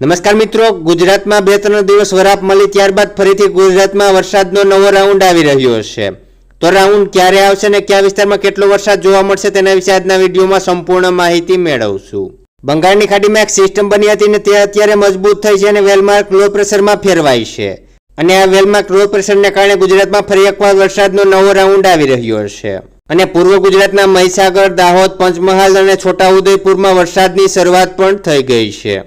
નમસ્કાર મિત્રો, ગુજરાતમાં બે ત્રણ દિવસ વરાપ મળી ત્યારબાદ ફરીથી ગુજરાતમાં વરસાદનો નવો રાઉન્ડ આવી રહ્યો છે. તો રાઉન્ડ ક્યારે આવશે અને કયા વિસ્તારમાં કેટલો વરસાદ જોવા મળશે તેના વિશે આજના વિડીયોમાં સંપૂર્ણ માહિતી મેળવશું. બંગાળની ખાડીમાં એક સિસ્ટમ બની હતી ને તે અત્યારે મજબૂત થઈ છે અને વેલમાર્ક લો પ્રેશરમાં ફેરવાય છે. અને આ વેલમાર્ક લો પ્રેશરને કારણે ગુજરાતમાં ફરી એકવાર વરસાદનો નવો રાઉન્ડ આવી રહ્યો છે. અને પૂર્વ ગુજરાતના મહીસાગર, દાહોદ, પંચમહાલ અને છોટાઉદેપુરમાં વરસાદની શરૂઆત પણ થઈ ગઈ છે.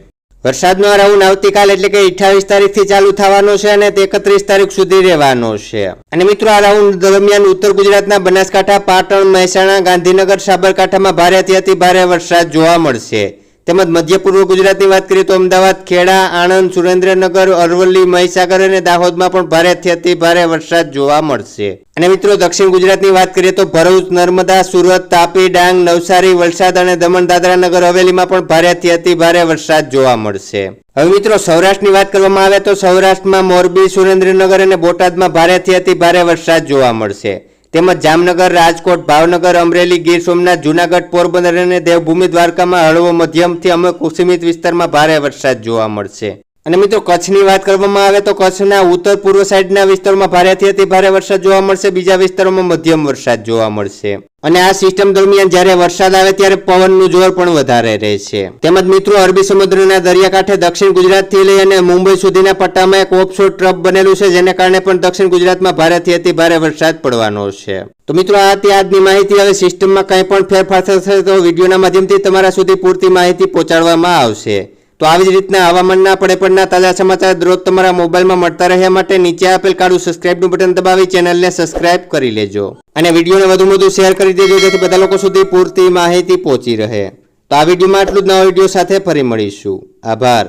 વરસાદનો આ રાઉન્ડ આવતીકાલ એટલે કે અઠ્યાવીસ તારીખથી ચાલુ થવાનો છે અને તે એકત્રીસ તારીખ સુધી રહેવાનો છે. અને મિત્રો, આ રાઉન્ડ દરમિયાન ઉત્તર ગુજરાતના બનાસકાંઠા, પાટણ, મહેસાણા, ગાંધીનગર, સાબરકાંઠામાં ભારેથી અતિ ભારે વરસાદ જોવા મળશે. તેમજ મધ્ય પૂર્વ ગુજરાતની વાત કરીએ તો અમદાવાદ, ખેડા, આણંદ, સુરેન્દ્રનગર, અરવલ્લી, મહીસાગર અને દાહોદમાં પણ ભારેથી અતિ ભારે વરસાદ જોવા મળશે. અને મિત્રો દક્ષિણ ગુજરાતની વાત કરીએ તો ભરૂચ, નર્મદા, સુરત, તાપી, ડાંગ, નવસારી, વલસાડ અને દમણ, દાદરા નગર, હવેલીમાં પણ ભારેથી અતિ ભારે વરસાદ જોવા મળશે. હવે મિત્રો સૌરાષ્ટ્રની વાત કરવામાં આવે તો સૌરાષ્ટ્રમાં મોરબી, સુરેન્દ્રનગર અને બોટાદમાં ભારેથી અતિ ભારે વરસાદ જોવા મળશે. તેમજ જામનગર, રાજકોટ, ભાવનગર, અમરેલી, ગીર સોમનાથ, જુનાગઢ, પોરબંદર અને દેવભૂમિ દ્વારકામાં હળવો મધ્યમથી અમુક સીમિત વિસ્તારમાં ભારે વરસાદ જોવા મળશે. અને મિત્રો, કચ્છની વાત કરવામાં આવે તો કચ્છના ઉત્તર પૂર્વ સાઈડના વિસ્તારોમાં ભારેથી અતિ ભારે વરસાદ જોવા મળશે. બીજા વિસ્તારોમાં મધ્યમ વરસાદ જોવા મળશે. અને આ સિસ્ટમ દરમિયાન જ્યારે વરસાદ આવે ત્યારે પવનનું જોર પણ વધારે રહેશે તેમજ મિત્રો, અરબી સમુદ્રના દરિયાકાંઠે દક્ષિણ ગુજરાતથી લઈ અને મુંબઈ સુધીના પટ્ટામાં એક ઓફશોર ટ્રપ બનેલું છે, જેને કારણે પણ દક્ષિણ ગુજરાતમાં ભારેથી અતિ ભારે વરસાદ પડવાનો છે. તો મિત્રો, આ હતી આજની માહિતી. હવે સિસ્ટમમાં કંઈ પણ ફેરફાર થશે તો વિડીયોના માધ્યમથી તમારા સુધી પૂરતી માહિતી પહોંચાડવામાં આવશે. તો આવી જ રીતના હવામાનના પડે પડના તાજા સમાચાર દરરોજ તમારા મોબાઈલમાં મળતા રહ્યા માટે નીચે આપેલ કાળું સબસ્ક્રાઇબનું બટન દબાવી ચેનલને સબસ્ક્રાઇબ કરી લેજો. અને વિડીયોને વધુ વધુ શેર કરી દેજો, જેથી બધા લોકો સુધી પૂરતી માહિતી પહોંચી રહે. તો આ વિડીયોમાં આટલું જ. નવા વીડિયો સાથે ફરી મળીશું. આભાર.